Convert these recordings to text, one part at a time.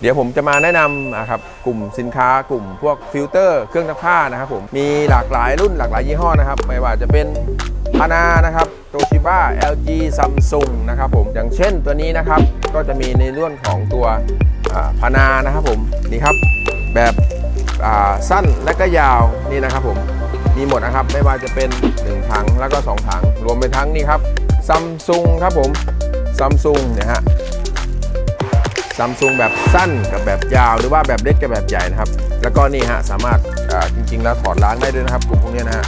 เดี๋ยวผมจะมาแนะนำอะครับกลุ่มสินค้ากลุ่มพวกฟิลเตอร์เครื่องซักผ้านะครับผมมีหลากหลายรุ่นหลากหลายยี่ห้อนะครับไม่ว่าจะเป็นพานานะครับโตชิบ้า LG Samsung นะครับผมอย่างเช่นตัวนี้นะครับก็จะมีในเรื่องของตัวพานานะครับผมนี่ครับแบบสั้นและก็ยาวนี่นะครับผมมีหมดนะครับไม่ว่าจะเป็น 1 ถังแล้วก็ 2 ถัง รวมไปทั้งนี่ครับซัมซุงครับผมซัมซุงเนี่ยฮะ ซัมซุงแบบสั้นกับแบบยาวหรือว่าแบบเล็กกับแบบใหญ่นะครับ แล้วก็นี่ฮะสามารถจริง ๆ แล้วถอดล้างได้ด้วยนะครับ กลุ่มพวกนี้นะฮะ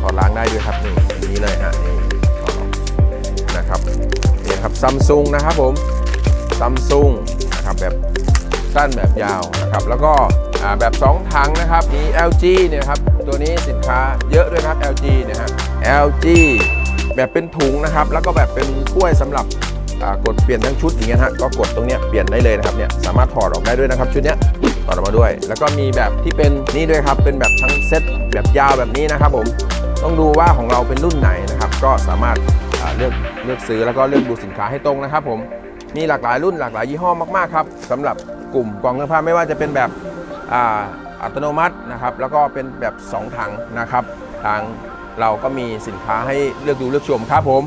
ถอดล้างได้ด้วยครับนี่นี้เลยฮะนี่นะครับนี่ครับซัมซุงนะครับผมซัมซุงนะครับแบบสั้นแบบยาวนะครับแล้วก็แบบ 2 ถังนะครับมี LG เนี่ยครับตัวนี้สินค้าเยอะด้วยครับ LG เนี่ยฮะ LG แบบเป็นถุงนะครับ แล้วก็แบบเป็นถ้วยสำหรับ กดเปลี่ยนทั้งชุดอย่างเงี้ยฮะก็กดตรงเนี้ยเปลี่ยนได้เลยนะครับเนี่ยสามารถถอดออกได้ด้วยนะครับชุดเนี้ยถอดออกมาด้วย แล้วก็มีแบบที่เป็นนี่ด้วยครับเป็นแบบทั้งเซตแบบยาวแบบนี้นะครับผมต้องดูว่าของเราเป็นรุ่นไหนนะครับก็สามารถเลือกเลือกซื้อแล้วก็เลือกดูสินค้าให้ตรงนะครับผมมีหลากหลายรุ่นหลากหลายยี่ห้อมากๆครับสำหรับกลุ่มกล่องเสื้อผ้าไม่ว่าจะเป็นแบบอ่าอัตโนมัตินะครับแล้วก็เป็นแบบ 2 ถังนะครับ ทางเราก็มีสินค้าให้เลือกดูเลือกชมครับผม